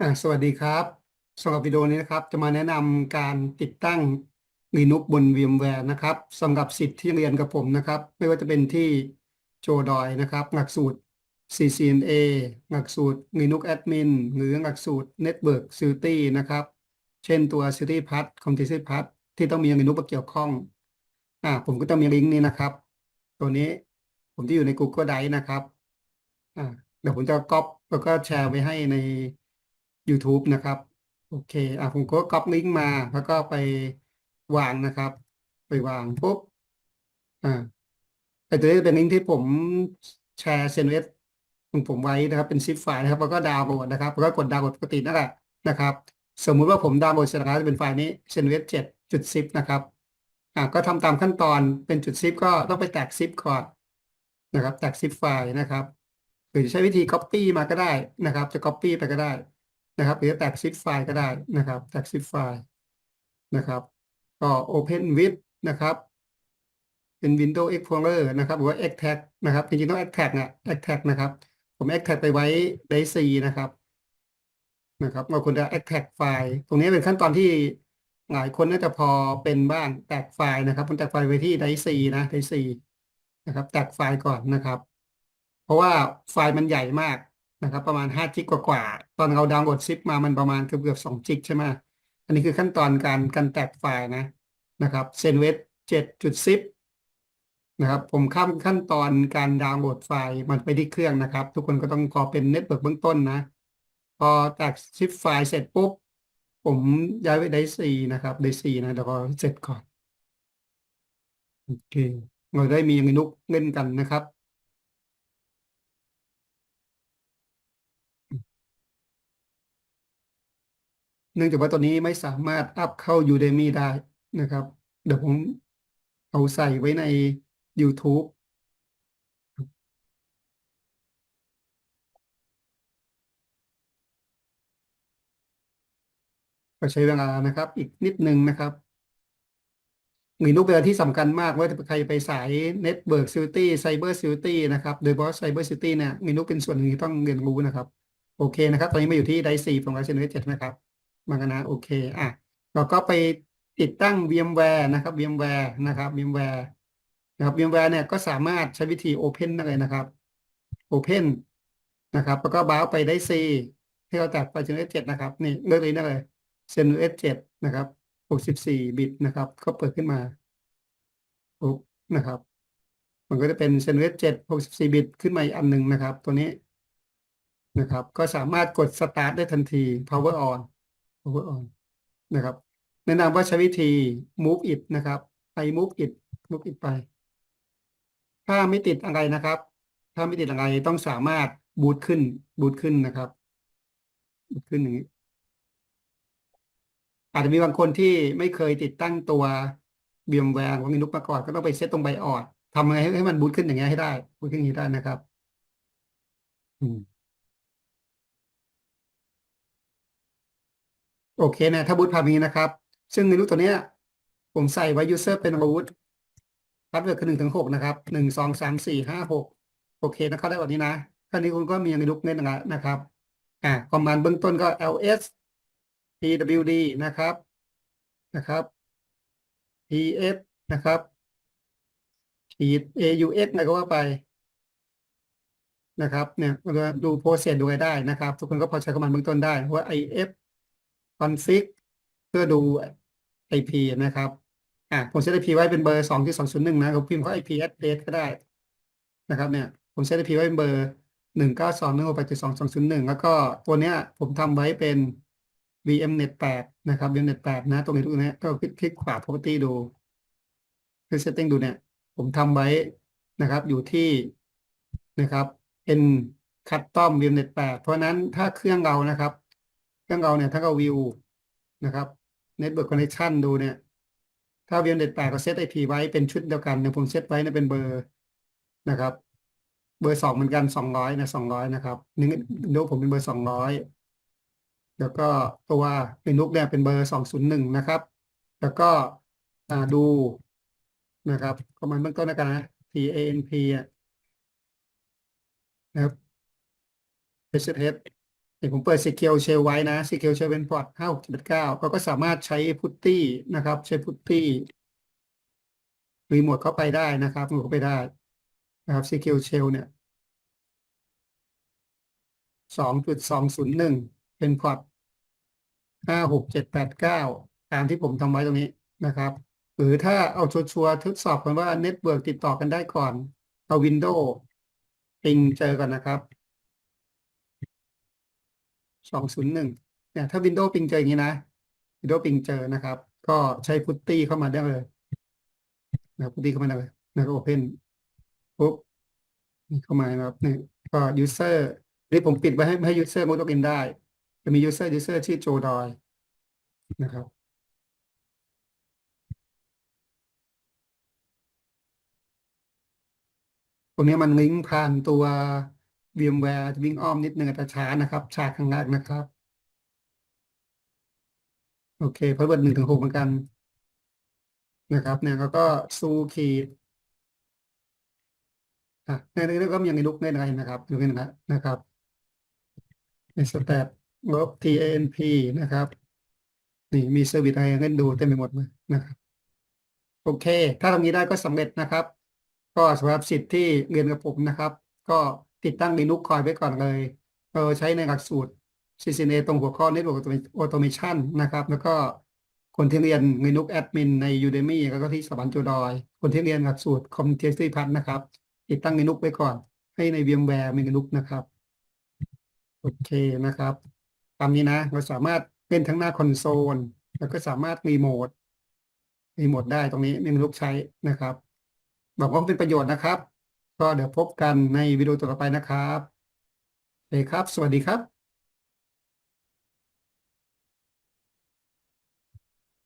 อ่าสวัสดีครับสำหรับวิดีโอนี้นะครับ จะมาแนะนำการติดตั้ง Linux บน VMware นะครับสำหรับสิทธิ์ที่เรียนกับผมนะครับ ไม่ว่าจะเป็นที่โจดอยนะครับ หลักสูตร CCNA หลักสูตร Linux Admin หรือหลักสูตร Network Security นะครับ เช่นตัว Security Path Continuous Path ที่ต้องมี Linux มาเกี่ยวข้องอ่าผมก็ต้องมีลิงก์นี้นะครับ ตัวนี้ผมที่อยู่ใน Google Drive นะครับอ่าเดี๋ยวผมจะก๊อปแล้วก็แชร์ไว้ให้ใน YouTube นะครับ โอเคอะผมก็ก๊อปลิงก์มา แล้วก็ไปวางนะครับ ไปวางปุ๊บอ่าไอตัวนี้เป็นลิงก์ที่ผมแชร์เซนเวสของผมไว้นะครับ เป็นซิปไฟล์นะครับ แล้วก็ดาวน์โหลดนะครับแล้วก็กดดาวน์โหลดปกตินั่นแหละนะครับ สมมุติว่าผมดาวน์โหลดเสร็จแล้วจะเป็นไฟล์นี้เซนเวสเจ็ดจุดซิปนะครับอ่าก็ทำตามขั้นตอนเป็นจุดซิปก็ต้องไปแตกซิปก่อนนะครับแตกซิปไฟล์นะครับ หรือใช้วิธี Copy มาก็ได้นะครับ จะ Copy ไปก็ได้ นะครับหรือแตกซิปไฟล์ก็ได้นะครับแตกซิปไฟล์นะครับ ก็ Open with นะครับเป็น Windows Explorer นะครับหรือว่า Extract นะครับจริงๆต้อง Extract นะ Extract นะครับ ผม Extract ไปไว้ .c นะครับนะครับเราควรจะ Extract ไฟล์ตรงนี้เป็นขั้นตอนที่หลายคนน่าจะพอเป็นบ้างแตกไฟล์นะครับผมแตกไฟล์ไว้ที่ .c นะ .c นะครับ แตกไฟล์ก่อนนะครับ เพราะว่าไฟล์มันใหญ่มาก นะครับประมาณห้าจิกกว่าๆตอนเราดาวน์โหลดซิปมามันประมาณเกือบเกือบสองจิกใช่ไหมอันนี้คือขั้นตอนการการแตกไฟล์นะนะครับเซนเวสเจ็ดจุดซิปนะครับผมข้ามขั้นตอนการดาวน์โหลดไฟล์มันไปที่เครื่องนะครับ ทุกคนก็ต้องพอเป็นเน็ตเวิร์กเบื้องต้นนะ พอแตกซิปไฟล์เสร็จปุ๊บ ผมย้ายไปไดซีนะครับไดซีนะเดี๋ยวก็เสร็จก่อนโอเคเราได้มีมินุกเล่นกันนะครับ เนื่องจากว่าตัวนี้ไม่สามารถอัพเข้า Udemy ได้นะครับ เดี๋ยวผมเอาใส่ไว้ใน YouTube ก็ใช้เวลานะครับ อีกนิดนึงนะครับ มีนุกเป็นอที่สำคัญมากว่าถ้าใครไปสาย Network Security Cyber Security นะครับ โดยเฉพาะ Cyber Security เนี่ยมีนุกเป็นส่วนหนึ่งที่ต้องเรียนรู้นะครับ โอเคนะครับ ตอนนี้มาอยู่ที่ไดซีของไลเซนเวเจ็ดนะครับ มากนนะโอเคอะเราก็ไปติดตั้ง VMware นะครับ VMware นะครับ VMware นะครับ VMware เนี่ยก็สามารถใช้วิธี Open ได้เลยนะครับ Open นะครับ แล้วก็บ้าวไปได้ C ที่เราแตกไปจน S7 นะครับ นี่เลือกเลยนะเลยเซน S7 นะครับ64บิตนะครับ ก็เปิดขึ้นมาปุ๊บนะครับ มันก็จะเป็นเซน S7 64บิตขึ้นมาอีกอันหนึ่งนะครับ ตัวนี้นะครับ ก็สามารถกด start ได้ทันที power on power on นะครับแนะนำว่าใช้วิธี move it นะครับ ไป move it move it ไป ถ้าไม่ติดอะไรนะครับ ถ้าไม่ติดอะไรต้องสามารถบูตขึ้นบูตขึ้นนะครับบูตขึ้นอย่างนี้อาจจะมีบางคนที่ไม่เคยติดตั้งตัว VMware ของ Linux มาก่อนก็ต้องไปเซตตรงไบออดทำไงให้ให้มันบูตขึ้นอย่างเงี้ยให้ได้บูตขึ้นอย่างนี้ได้นะครับ อืม โอเคนะถ้าบูตภาพนี้นะครับ ซึ่งในรูปตัวเนี้ย ผมใส่ไว้ user เป็น root พาสเวิร์ดคือหนึ่งถึงหกนะครับหนึ่งสองสามสี่ห้าหกโอเคนะเข้าได้แบบนี้นะคราวนี้คุณก็มีในรูปเล่นนะนะครับอ่าคอมมานด์เบื้องต้นก็ ls pwd นะครับนะครับ ps นะครับขีด aux อะไรก็ว่าไปนะครับเนี่ยเราดูโปรเซสดูอะไรได้นะครับ ทุกคนก็พอใช้คอมมานด์เบื้องต้นได้ว่า if config เพื่อดู IP นะครับอ่าผมเซต IP ไว้เป็นเบอร์สองที่สองศูนย์หนึ่งนะผมพิมพ์เขา IP address ก็ได้นะครับเนี่ยผมเซต IP ไว้เป็นเบอร์หนึ่งเก้าสองหนึ่งหกแปดจุดสองสองศูนย์หนึ่งแล้วก็ตัวเนี้ยผมทำไว้เป็น VMnet แปดนะครับ VMnet แปดนะ ตรงนี้ตรงนี้ก็คลิกขวา property ดูคือ setting ดูเนี่ย ผมทำไว้นะครับ อยู่ที่นะครับ n custom VMnet แปดเพราะนั้นถ้าเครื่องเรานะครับ เครื่องเราเนี่ยถ้าเราวิวนะครับ Network Connection ดูเนี่ย ถ้า VMnet 8ก็เซต IP ไว้เป็นชุดเดียวกันเนี่ยผมเซตไว้เนี่ยเป็นเบอร์นะครับ เบอร์สองเหมือนกันสองร้อยนะสองร้อยนะครับนี่ดูผมเป็นเบอร์สองร้อยแล้วก็ตัวเป็นนุกเนี่ยเป็นเบอร์สองศูนย์หนึ่งนะครับ แล้วก็ดูนะครับคอมมานด์เบื้องต้นนะกันนะ PANP นะครับ SSH ดี๋ยวผมเปิด Secure Shell ไว้นะ Secure Shell เป็นพอร์ตห้าหกเจ็ดเก้าเราก็สามารถใช้พุตตี้นะครับ ใช้พุตตี้รีโมทเข้าไปได้นะครับรีโมทเข้าไปได้นะครับ Secure Shell เนี่ยสองจุดสองศูนย์หนึ่งเป็นพอร์ตห้าหกเจ็ดแปดเก้าตามที่ผมทำไว้ตรงนี้นะครับ หรือถ้าเอาชัวร์ทดสอบกันว่าเน็ตเวิร์กติดต่อกันได้ก่อน เอาวินโดว์ปิงเจอกันนะครับ สองศูนย์หนึ่งเนี่ยถ้า Windows ปิงเจออย่างนี้นะ Windows ปิงเจอนะครับ ก็ใช้พุตตี้เข้ามาได้เลยนะครับพุตตี้เข้ามาได้เลยแล้วก็ Open ปุ๊บนี่เข้ามานะครับนี่ก็ User นี่ผมปิดไว้ให้ไม่ให้ User มุดล็อกอินได้จะมี User User ชื่อโจดอยนะครับตรงนี้มันลิงก์ผ่านตัว VMware จะวิ่งอ้อมนิดนึงแต่ช้านะครับช้าครั้งแรกนะครับ โอเคพาสเวิร์ดหนึ่งถึงหกเหมือนกันนะครับเนี่ยแล้วก็ซูขีดอะในนี้ก็ยังในลุกในในนะครับอยู่ในนั้นนะครับในสแตทลบ TANP นะครับนี่มีเซอร์วิสอะไรให้ดูเต็มไปหมดเลยนะครับโอเค ถ้าทำนี้ได้ก็สำเร็จนะครับ ก็สำหรับสิทธิ์ที่เรียนกับผมนะครับ ก็ ติดตั้ง Linux คอยไว้ก่อนเลยเออใช้ในหลักสูตร CCNA ตรงหัวข้อ Network Automation นะครับ แล้วก็คนที่เรียน Linux Admin ใน Udemy แล้วก็ที่สวรรค์โจดอย คนที่เรียนหลักสูตร Community p a t นะครับ ติดตั้ง Linux ไว้ก่อน ให้ใน VMware มี Linux นะครับ โอเคนะครับตามนี้นะ เราสามารถเล่นทั้งหน้าคอนโซล แล้วก็สามารถรีโมทรีโมทได้ตรงนี้มี Linux ใช้นะครับบอกว่าเป็นประโยชน์นะครับ ก็เดี๋ยวพบกันในวิดีโอต่อไปนะครับเอครับ สวัสดีครับ